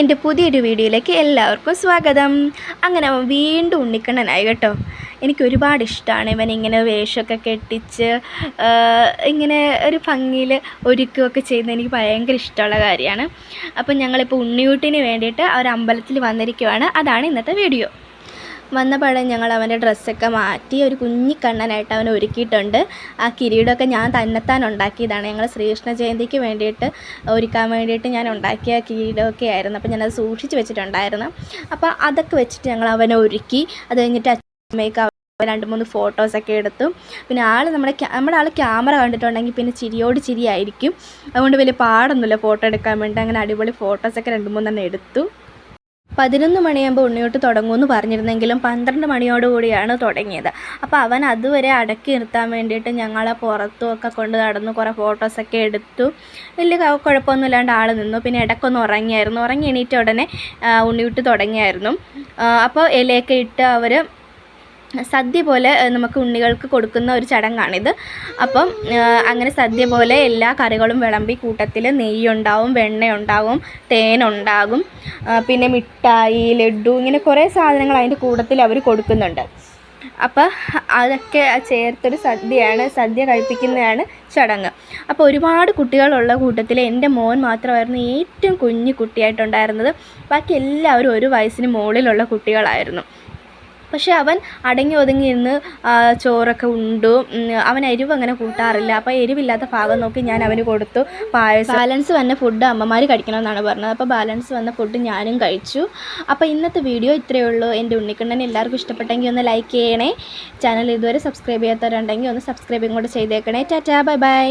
എന്റെ പുതിയൊരു വീഡിയോയിലേക്ക് എല്ലാവർക്കും സ്വാഗതം. അങ്ങനെ അവൻ വീണ്ടും ഉണ്ണിക്കണ്ണനായി കേട്ടോ. എനിക്ക് ഒരുപാട് ഇഷ്ടമാണ് ഇവൻ ഇങ്ങനെ വേഷമൊക്കെ കെട്ടിച്ച് ഇങ്ങനെ ഒരു ഭംഗിയിൽ ഒരുക്കുകയൊക്കെ ചെയ്യുന്നത് എനിക്ക് ഭയങ്കര ഇഷ്ടമുള്ള കാര്യമാണ്. അപ്പം ഞങ്ങളിപ്പോൾ ഉണ്ണിയൂട്ടിന് വേണ്ടിയിട്ട് ഒരു അമ്പലത്തിൽ വന്നിരിക്കുവാണ്. അതാണ് ഇന്നത്തെ വീഡിയോ. വന്ന പാടെ ഞങ്ങൾ അവന്റെ ഡ്രസ്സൊക്കെ മാറ്റി ഒരു കുഞ്ഞിക്കണ്ണനായിട്ട് അവനെ ഒരുക്കിയിട്ടുണ്ട്. ആ കിരീടമൊക്കെ ഞാൻ തന്നെത്താൻ ഉണ്ടാക്കിയതാണ്. ഞങ്ങൾ ശ്രീകൃഷ്ണ ജയന്തിക്ക് വേണ്ടിയിട്ട് ഒരുക്കാൻ വേണ്ടിയിട്ട് ഞാൻ ഉണ്ടാക്കിയ കിരീടമൊക്കെ ആയിരുന്നു. അപ്പോൾ ഞാനത് സൂക്ഷിച്ച് വെച്ചിട്ടുണ്ടായിരുന്നു. അപ്പോൾ അതൊക്കെ വെച്ചിട്ട് ഞങ്ങൾ അവനെ ഒരുക്കി. അത് കഴിഞ്ഞിട്ട് അമ്മയ്ക്ക് രണ്ട് മൂന്ന് ഫോട്ടോസൊക്കെ എടുത്തു. പിന്നെ ആൾ നമ്മുടെ നമ്മുടെ ആൾ ക്യാമറ കണ്ടിട്ടുണ്ടെങ്കിൽ പിന്നെ ചിരിയോട് ചിരിയായിരിക്കും. അതുകൊണ്ട് വലിയ പാടൊന്നുമില്ല ഫോട്ടോ എടുക്കാൻ വേണ്ടി. അങ്ങനെ അടിപൊളി ഫോട്ടോസൊക്കെ രണ്ട് മൂന്നെണ്ണം എടുത്തു. പതിനൊന്ന് മണിയാകുമ്പോൾ ഉണ്ണിയോട്ട് തുടങ്ങുമെന്ന് പറഞ്ഞിരുന്നെങ്കിലും പന്ത്രണ്ട് മണിയോടുകൂടിയാണ് തുടങ്ങിയത്. അപ്പോൾ അവൻ അതുവരെ അടക്കി നിർത്താൻ വേണ്ടിയിട്ട് ഞങ്ങളെ പുറത്തും ഒക്കെ കൊണ്ട് നടന്നു. കുറേ ഫോട്ടോസൊക്കെ എടുത്തു. വലിയ കുഴപ്പമൊന്നുമില്ലാണ്ട് ആൾ നിന്നു. പിന്നെ ഇടയ്ക്കൊന്ന് ഉറങ്ങിയായിരുന്നു. ഉറങ്ങി എണീറ്റ ഉടനെ ഉണ്ണിയിട്ട് തുടങ്ങിയായിരുന്നു. അപ്പോൾ ഇലയൊക്കെ ഇട്ട് അവർ സദ്യ പോലെ നമുക്ക് ഉണ്ണികൾക്ക് കൊടുക്കുന്ന ഒരു ചടങ്ങാണിത്. അപ്പം അങ്ങനെ സദ്യ പോലെ എല്ലാ കറികളും വിളമ്പി കൂട്ടത്തിൽ നെയ്യുണ്ടാവും വെണ്ണയുണ്ടാവും തേനുണ്ടാകും പിന്നെ മിഠായി ലഡു ഇങ്ങനെ കുറേ സാധനങ്ങൾ അതിന്റെ കൂട്ടത്തിൽ അവർ കൊടുക്കുന്നുണ്ട്. അപ്പോൾ അതൊക്കെ ചേർത്തൊരു സദ്യയാണ് സദ്യ കഴിപ്പിക്കുന്നതാണ് ചടങ്ങ്. അപ്പോൾ ഒരുപാട് കുട്ടികളുള്ള കൂട്ടത്തിൽ എന്റെ മോൻ മാത്രമായിരുന്നു ഏറ്റവും കുഞ്ഞു കുട്ടിയായിട്ടുണ്ടായിരുന്നത്. ബാക്കി എല്ലാവരും ഒരു വയസ്സിന് മുകളിലുള്ള കുട്ടികളായിരുന്നു. പക്ഷെ അവൻ അടങ്ങി ഒതുങ്ങി ഇരുന്ന് ചോറൊക്കെ ഉണ്ടു. അവൻ എരിവ് അങ്ങനെ കൂട്ടാറില്ല. അപ്പോൾ എരിവില്ലാത്ത ഭാഗം നോക്കി ഞാൻ അവന് കൊടുത്തു. പായസം. ബാലൻസ് വന്ന ഫുഡ് അമ്മമാർ കഴിക്കണമെന്നാണ് പറഞ്ഞത്. അപ്പോൾ ബാലൻസ് വന്ന ഫുഡ് ഞാനും കഴിച്ചു. അപ്പോൾ ഇന്നത്തെ വീഡിയോ ഇത്രയേ ഉള്ളൂ. എന്റെ ഉണ്ണിക്കണ്ണൻ എല്ലാവർക്കും ഇഷ്ടപ്പെട്ടെങ്കിൽ ഒന്ന് ലൈക്ക് ചെയ്യണേ. ചാനൽ ഇതുവരെ സബ്സ്ക്രൈബ് ചെയ്യാത്തവരുണ്ടെങ്കിൽ ഒന്ന് സബ്സ്ക്രൈബും കൂടെ ചെയ്തേക്കണേ. Tata bye bye.